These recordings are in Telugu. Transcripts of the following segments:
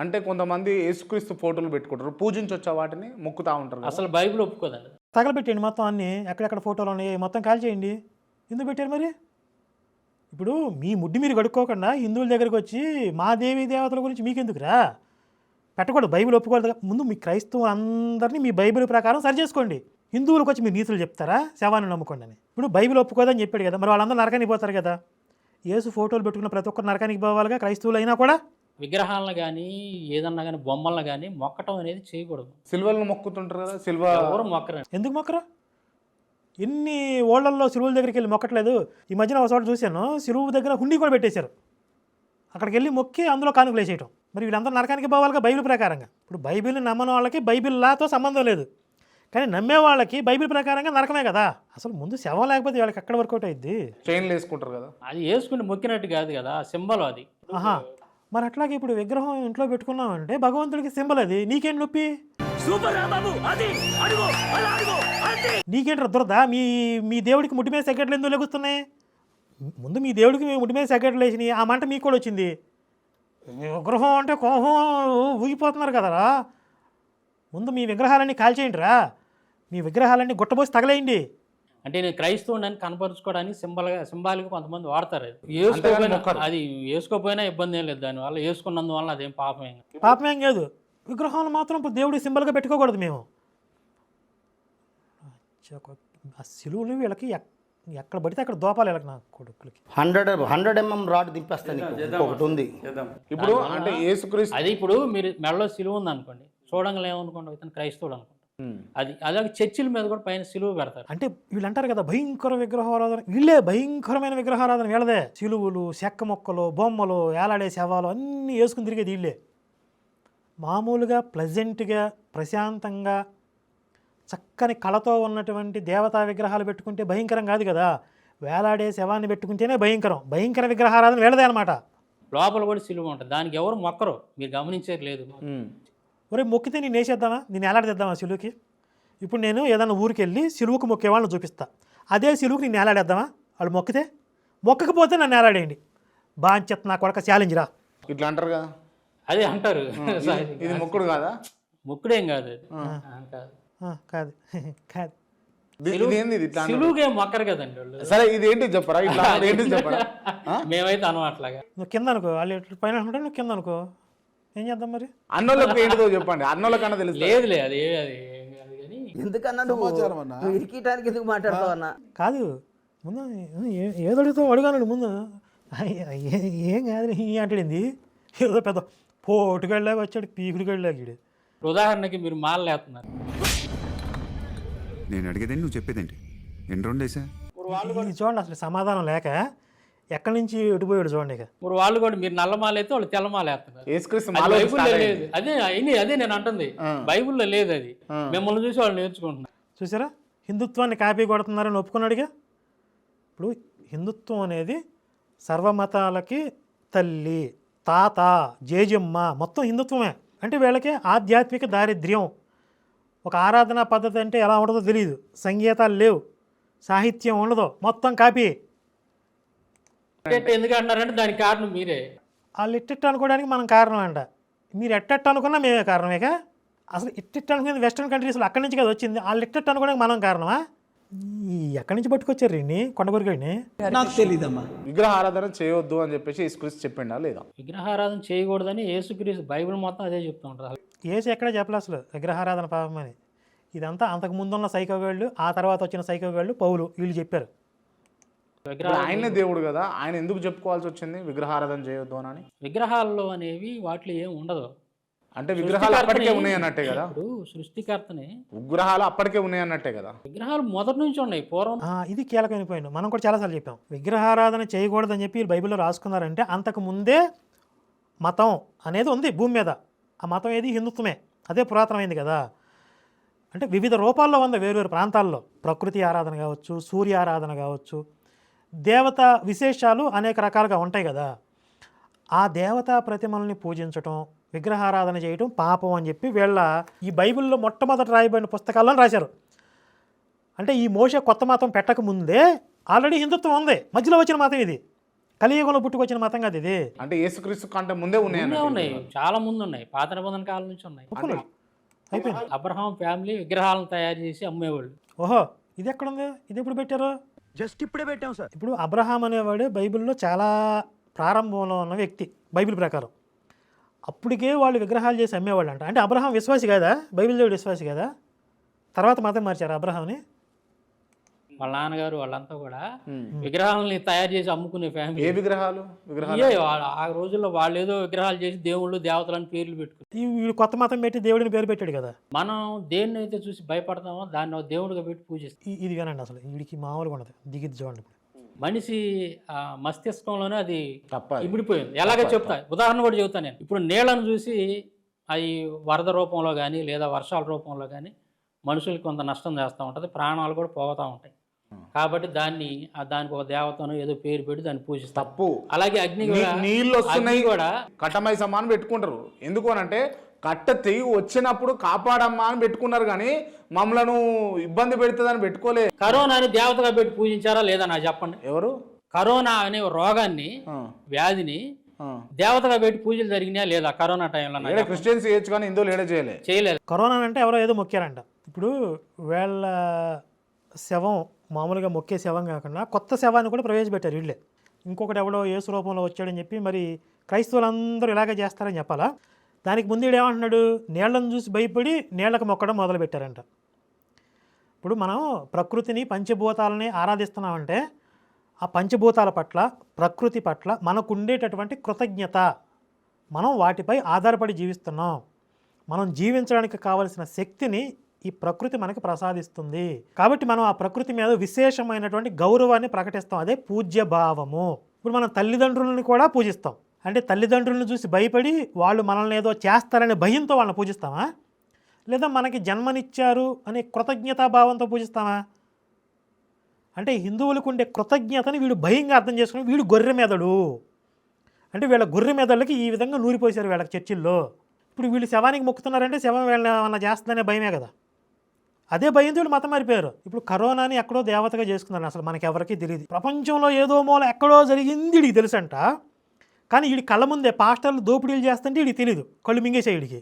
అంటే కొంతమంది యేసుక్రీస్తు ఫోటోలు పెట్టుకుంటారు పూజించొచ్చా వాటిని? మొక్కుతా ఉంటారు. అసలు బైబిల్ ఒప్పుకోదండి. తగలబెట్టండి మొత్తం అన్ని ఎక్కడెక్కడ ఫోటోలు ఉన్నాయి మొత్తం కాల్ చేయండి. ఎందుకు పెట్టారు మరి? ఇప్పుడు మీ ముడ్డి మీరు కడుక్కోకుండా హిందువుల దగ్గరికి వచ్చి మా దేవి దేవతల గురించి మీకెందుకురా? పెట్టకూడదు బైబిల్ ఒప్పుకోలేదు ముందు మీ క్రైస్తవులు అందరినీ మీ బైబిల్ ప్రకారం సరి చేసుకోండి. హిందువులకు వచ్చి మీరు నీతులు చెప్తారా? శవాన్ని నమ్ముకోండి అని. ఇప్పుడు బైబిల్ ఒప్పుకోదని చెప్పాడు కదా మరి వాళ్ళందరూ నరకానికి పోతారు కదా. యేసు ఫోటోలు పెట్టుకున్న ప్రతి ఒక్కరు నరకానికి పోవాలిగా క్రైస్తవులు అయినా కూడా? విగ్రహాలను కానీ ఏదన్నా కానీ బొమ్మలను కానీ మొక్కటం అనేది చేయకూడదు. సిల్వలను మొక్కుతుంటారు కదా సిల్వ ఎవరు ఎందుకు మొక్కరు? ఎన్ని ఓళ్ళల్లో సిలువుల దగ్గరికి వెళ్ళి మొక్కట్లేదు. ఈ మధ్యన ఒక చోట చూశాను సిలువు దగ్గర హుండీ కూడా పెట్టేశారు. అక్కడికి వెళ్ళి మొక్కి అందులో కానుకలు వేసేయటం. మరి వీళ్ళందరూ నరకానికి పోవాలిగా బైబిల్ ప్రకారంగా. ఇప్పుడు బైబిల్ని నమ్మని వాళ్ళకి బైబిల్ లాతో సంబంధం లేదు. కానీ నమ్మే వాళ్ళకి బైబిల్ ప్రకారంగా నరకమే కదా. అసలు ముందు శవం లేకపోతే వాళ్ళకి ఎక్కడ వర్కౌట్ అయింది చైన్లు వేసుకుంటారు కదా. అది వేసుకుని మొక్కినట్టు కాదు కదా సింబల్ అది. ఆహా. మరి అట్లాగే ఇప్పుడు విగ్రహం ఇంట్లో పెట్టుకున్నామంటే భగవంతుడికి సింబల్ అది. నీకేం నొప్పి? నీకేంటి దురద? మీ మీ దేవుడికి ముట్టి మీద సెకండ్లు ఎందుకు లెగుస్తున్నాయి? ముందు మీ దేవుడికి మీ ముట్టి మీద సెకండ్లు వేసినాయి ఆ మంట మీకు కూడా వచ్చింది. విగ్రహం అంటే కోపం ఊగిపోతున్నారు కదరా. ముందు మీ విగ్రహాలన్నీ కాల్చేయండిరా. మీ విగ్రహాలన్నీ గుట్టబోసి తగలేయండి. అంటే నేను క్రైస్తవుని అని కనపరుచుకోవడానికి సింబల్ సింబాలిక్ కొంతమంది వాడతారు అది. వేసుకోపోయినా. అది వేసుకోపోయినా ఇబ్బంది ఏం లేదు దానివల్ల. వేసుకున్నందువల్ల అదేం పాపమే పాపమేం కాదు. విగ్రహాలు మాత్రం ఇప్పుడు దేవుడి సింబల్గా పెట్టుకోకూడదు మేము. అచ్చా, ఆ సిలువులు వీళ్ళకి ఎక్- ఎక్కడ పడితే అక్కడ దోపాలి వీళ్ళకి నా కొడుకులకి. హండ్రెడ్ హండ్రెడ్ ఎంఎం రాడ్ దింపేస్తాను నీకు. ఒకటి ఉంది. ఇప్పుడు అంటే యేసుక్రీస్తు అది ఇప్పుడు మీరు మెడలో సిలువ ఉంది అనుకోండి చూడంగా ఏమనుకోండి ఇతను క్రైస్తవుడు అనుకోండి ఉమ్. అది అలాగే చర్చిల మీద కూడా పైన సిలువ పెడతారు. అంటే వీళ్ళు అంటారు కదా భయంకర విగ్రహారాధన వీళ్ళే భయంకరమైన విగ్రహారాధన వీళ్ళదే. సిలువులు చెక్క మొక్కలు బొమ్మలు ఏలాడే శవాలు అన్నీ వేసుకుని తిరిగేది వీళ్ళే. మామూలుగా ప్లెజెంట్గా ప్రశాంతంగా చక్కని కళతో ఉన్నటువంటి దేవతా విగ్రహాలు పెట్టుకుంటే భయంకరం కాదు కదా. వేలాడే శవాన్ని పెట్టుకుంటేనే భయంకరం. భయంకర విగ్రహారాధన వీళ్ళదే అనమాట లోపల కూడా సిలువ ఉంటుంది. దానికి ఎవరు మొక్కరు? మీరు గమనించేది లేదు. ఒరే మొక్కితే నేను వేసేద్దామా? నేను ఎలాడేద్దామా సిలువుకి? ఇప్పుడు నేను ఏదైనా ఊరికి వెళ్ళి సిలువుకు మొక్కే వాళ్ళని చూపిస్తా. అదే సిలువుకి నేను ఎలాడేద్దామా వాళ్ళు మొక్కితే? మొక్కకపోతే నన్ను ఎలాడేయండి బాంచెత్ నా కొడక ఛాలెంజ్ రా. ఇట్లా అంటారు కదా? అదే అంటారు. ఇది మొక్కుడు కాదా? ముక్కుడేం కాదు కాదు. ఆ, కాదు. కాదు. మొక్కరు కదండి సరే ఇది ఏంటి చెప్పరా? ఇట్లా ఏంటి చెప్పరా? మేమైతే అనం అట్లాగా. నువ్వు కింద అనుకో. వాళ్ళు పైన అనుకుంటే నువ్వు కింద అనుకో. ఏం చేద్దాం మరి? అన్నోళ్ళకి ఏంటిదో చెప్పండి. అన్నోళ్ళకన్నా తెలుసు లేదులే అది అది ఏం కాదు కానీ ఎందుకన్నా నువ్వు నువ్వు ఇరికిటానికి ఎందుకు మాట్లాడతావు అన్న? కాదు. ముందు ఏ- ఏదో అడుగుతావు అడుగానండి ముందు. ఏ- ఏ- ఏం కాదు ఈ అంటాడింది ఏదో పెద్ద పోటుగాళ్ళలాగా వచ్చాడు వీడు ఇప్పుడు ఉదాహరణకి మీరు మాల లేస్తున్నారు. నేను అడిగేదేంటి నువ్వు చెప్పేదేంటి? ఎన్ని రెండు వేసా ఇది చూడండి అసలు సమాధానం లేక ఎక్కడి నుంచి ఎటుపోయాడు చూడండి ఇక. ఇప్పుడు వాళ్ళు కూడా మీరు నల్ల మాల అయితే వాళ్ళు తెల్ల మాల వేస్తున్నారు యేసుక్రీస్తు అది మాలో బైబుల్లో start లేదు. అయింది. అదే అయినా అదే నేను అంటుంది. బైబుల్లో లేదు అది. మిమ్మల్ని చూసి వాళ్ళు నేర్చుకుంటున్నారు. చూసారా? హిందుత్వాన్ని కాపీ కొడుతున్నారని ఒప్పుకున్నాడుగా? ఇప్పుడు హిందుత్వం అనేది సర్వమతాలకి తల్లి తాత జేజమ్మ మొత్తం హిందుత్వమే. అంటే వీళ్ళకి ఆధ్యాత్మిక దారిద్ర్యం. ఒక ఆరాధనా పద్ధతి అంటే ఎలా ఉంటుందో తెలియదు సంగీతాలు లేవు. సాహిత్యం ఉండదు. మొత్తం కాపీ. ఎందుకు అంటున్నారంటే దానికి కారణం మీరే. వాళ్ళు ఇట్టిట్టు అనుకోవడానికి మనం కారణం అంట. మీరు ఎట్టట్టు అనుకున్నా మేమే కారణమేగా అసలు ఇట్టిట్టు అనుకునేది వెస్ట్రన్ కంట్రీస్లో అక్కడి నుంచి కదా వచ్చింది. వాళ్ళు ఇట్టట్టు అనుకోవడానికి మనం కారణమా? ఈ ఎక్కడి నుంచి పట్టుకొచ్చారు రీని? కొండగురిగాడిని? విగ్రహ ఆరాధన చేయొద్దు అని చెప్పేసి యేసుక్రీస్తు చెప్పిండా లేదా? విగ్రహారాధన చేయకూడదని యేసుక్రీస్తు బైబిల్ మొత్తం అదే చెప్తూ ఉంటారు. ఏసి ఎక్కడ చెప్పలే అసలు విగ్రహారాధన పాపం అని. ఇదంతా అంతకు ముందున్న సైకోగాళ్ళు ఆ తర్వాత వచ్చిన సైకోగాళ్ళు పౌలు వీళ్ళు చెప్పారు. ఆయనే దేవుడు కదా ఆయన ఎందుకు చెప్పుకోవాల్సి వచ్చింది? విగ్రహారాధన చేయొద్దు అని విగ్రహాల్లో అనేవి వాటిలో ఏం ఉండదు. అంటే విగ్రహాలు అప్పటికే ఉన్నాయి అన్నట్టే కదా? ఇప్పుడు సృష్టికర్తని విగ్రహాలు అప్పటికే ఉన్నాయి అన్నట్టే కదా? విగ్రహాలు మొదటి నుంచి ఉన్నాయి పూర్వం ఆ, ఇది కీలకమైన పాయింట్ మనం కూడా చాలాసార్లు చెప్పాం. విగ్రహారాధన చేయకూడదని చెప్పి బైబిల్లో రాసుకున్నారంటే అంతకు ముందే మతం అనేది ఉంది భూమి మీద. ఆ మతం ఏది? హిందుత్వమే. అదే పురాతనమైంది కదా. అంటే వివిధ రూపాల్లో ఉంది వేరు వేరు ప్రాంతాల్లో ప్రకృతి ఆరాధన కావచ్చు సూర్య ఆరాధన కావచ్చు దేవత విశేషాలు అనేక రకాలుగా ఉంటాయి కదా. ఆ దేవతా ప్రతిమల్ని పూజించటం విగ్రహారాధన చేయటం పాపం అని చెప్పి వీళ్ళ ఈ బైబిల్లో మొట్టమొదట రాయబడిన పుస్తకాల్లో రాశారు. అంటే ఈ మోస కొత్త మతం పెట్టక ముందే ఆల్రెడీ హిందుత్వం ఉంది. మధ్యలో వచ్చిన మతం ఇది. కలియుగంలో పుట్టుకొచ్చిన మతం కాదు ఇది. అంటే యేసుక్రీస్తు కంటే ముందే ఉన్నాయి చాలా ముందు ఉన్నాయి. పాత నిబంధన కాలం నుంచి ఉన్నాయి. అయిపోయింది. అబ్రహాం ఫ్యామిలీ విగ్రహాలను తయారు చేసి అమ్మేవాళ్ళు. ఓహో ఇది ఎక్కడుంది ఇది ఎప్పుడు పెట్టారు? జస్ట్ ఇప్పుడే పెట్టాం సార్. ఇప్పుడు అబ్రహాం అనేవాడు బైబిల్లో చాలా ప్రారంభంలో ఉన్న వ్యక్తి బైబిల్ ప్రకారం. అప్పటికే వాళ్ళు విగ్రహాలు చేసి అమ్మేవాళ్ళు అంట అంటే అబ్రహాం విశ్వాసి కదా? బైబిల్ దేవుడు విశ్వాసి కదా? తర్వాత మాత్రం మార్చారు అబ్రహాంని వాళ్ళ నాన్నగారు వాళ్ళంతా కూడా విగ్రహాలని తయారు చేసి అమ్ముకునే ఫ్యామిలీ ఏ విగ్రహాలు? విగ్రహాలు? ఆ రోజుల్లో వాళ్ళు ఏదో విగ్రహాలు చేసి దేవుళ్ళు దేవతలని పేర్లు వీడు కొత్త మతం పెట్టి దేవుడిని పేరు పెట్టాడు కదా. మనం దేన్ని అయితే చూసి భయపడతామో దాన్ని దేవుడిగా పెట్టి పూజిస్తాం. ఇది వినండి అసలు వీడికి మామూలుగా ఉండదు. దిగిద్ది చూడండి మనిషి ఆ, మస్తిష్కంలోనే అది తప్ప అది. ఇమిడిపోయింది. ఎలాగ చెప్తా ఉదాహరణ కూడా చెబుతాను నేను. ఇప్పుడు నీళ్ళను చూసి అవి వరద రూపంలో కానీ లేదా వర్షాల రూపంలో కానీ మనుషులకి కొంత నష్టం చేస్తూ ఉంటుంది ప్రాణాలు కూడా పోతూ ఉంటాయి. కాబట్టి దాన్ని ఆ దానికి ఒక దేవతను ఏదో పేరు పెట్టి దాన్ని పూజిస్తాం తప్పు. అలాగే అగ్ని నీ- కూడా నీళ్ళు వస్తున్నాయి. కూడా కట్టమై సమానం పెట్టుకుంటారు. ఎందుకు అని అంటే కట్ట తెగి వచ్చినప్పుడు కాపాడమ్మా అని పెట్టుకున్నారు కానీ మమ్మలను ఇబ్బంది పెడుతుందని పెట్టుకోలే. కరోనాని దేవతగా పెట్టి పూజించారా లేదా నాకు చెప్పండి. ఎవరు? కరోనా అనే రోగాన్ని వ్యాధిని. దేవతగా పెట్టి పూజలు జరిగినాయా లేదా కరోనా టైంలో. క్రిస్టియన్స్ చేయొచ్చు కానీ హిందువులు ఏడ చేయలే? చేయలేదు. కరోనా అంటే ఎవరో ఏదో మొక్కారంట. ఇప్పుడు వీళ్ళ శవం మామూలుగా మొక్కే శవం కాకుండా కొత్త శవాన్ని కూడా ప్రవేశపెట్టారు వీళ్ళే. ఇంకొకటి ఎవడో యేసు రూపంలో వచ్చాడని చెప్పి మరి క్రైస్తవులందరూ ఇలాగే చేస్తారని చెప్పాలా? దానికి ముందు ఏమంటున్నాడు? నీళ్ళను చూసి భయపడి నీళ్ళకు మొక్కడం మొదలుపెట్టారంట. ఇప్పుడు మనం ప్రకృతిని పంచభూతాలని ఆరాధిస్తున్నామంటే ఆ పంచభూతాల పట్ల ప్రకృతి పట్ల మనకు ఉండేటటువంటి కృతజ్ఞత. మనం వాటిపై ఆధారపడి జీవిస్తున్నాం. మనం జీవించడానికి కావలసిన శక్తిని ఈ ప్రకృతి మనకి ప్రసాదిస్తుంది. కాబట్టి మనం ఆ ప్రకృతి మీద విశేషమైనటువంటి గౌరవాన్ని ప్రకటిస్తాం. అదే పూజ్య భావము. ఇప్పుడు మనం తల్లిదండ్రులను కూడా పూజిస్తాం. అంటే తల్లిదండ్రులను చూసి భయపడి వాళ్ళు మనల్ని ఏదో చేస్తారనే భయంతో వాళ్ళని పూజిస్తామా? లేదా మనకి జన్మనిచ్చారు అనే కృతజ్ఞతా భావంతో పూజిస్తామా? అంటే హిందువులకు ఉండే కృతజ్ఞతని వీడు భయంగా అర్థం చేసుకుని వీడు గొర్రె మెదడు. అంటే వీళ్ళ గొర్రె మెదళ్ళకి ఈ విధంగా నూరిపోసారు వీళ్ళకి చర్చిల్లో. ఇప్పుడు వీళ్ళు శవానికి మొక్కుతున్నారంటే శవం వీళ్ళని ఏమన్నా చేస్తుందనే భయమే కదా. అదే భయంతో మతం మారిపోయారు. ఇప్పుడు కరోనాని ఎక్కడో దేవతగా చేసుకున్నారు అసలు మనకి ఎవరికీ తెలియదు ప్రపంచంలో ఏదో మూల ఎక్కడో జరిగింది వీడికి తెలుసంట. కానీ వీడి కళ్ళ ముందే పాస్టర్లు దోపిడీలు చేస్తుంటే వీడికి తెలియదు కళ్ళు మింగేసే వీడికి.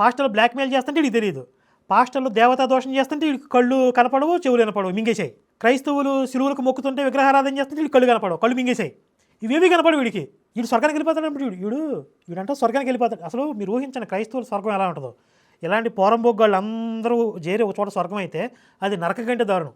పాస్టర్లు బ్లాక్మెయిల్ చేస్తుంటే వీడికి తెలియదు పాస్టర్లు దేవతా దోషం చేస్తుంటే వీడికి కళ్ళు కనపడవు చెవులు కనపడవు మింగేసాయి క్రైస్తవులు శిలువులకు మొక్కుతుంటే విగ్రహారాధన చేస్తుంటే వీడికి కళ్ళు కనపడవు కళ్ళు మింగేసాయి ఇవేవి కనపడవు వీడికి. వీడు స్వర్గానికి వెళ్ళిపోతాడు వీడు. వీడు వీడంటే స్వర్గానికి వెళ్ళిపోతాడు. అసలు మీరు ఊహించండి క్రైస్తవులు స్వర్గం ఎలా ఉంటుందో. ఇలాంటి పోరంబొగ్గాళ్ళు అందరూ చేరి ఒక చోట స్వర్గం అయితే అది నరక కంటే దారుణం.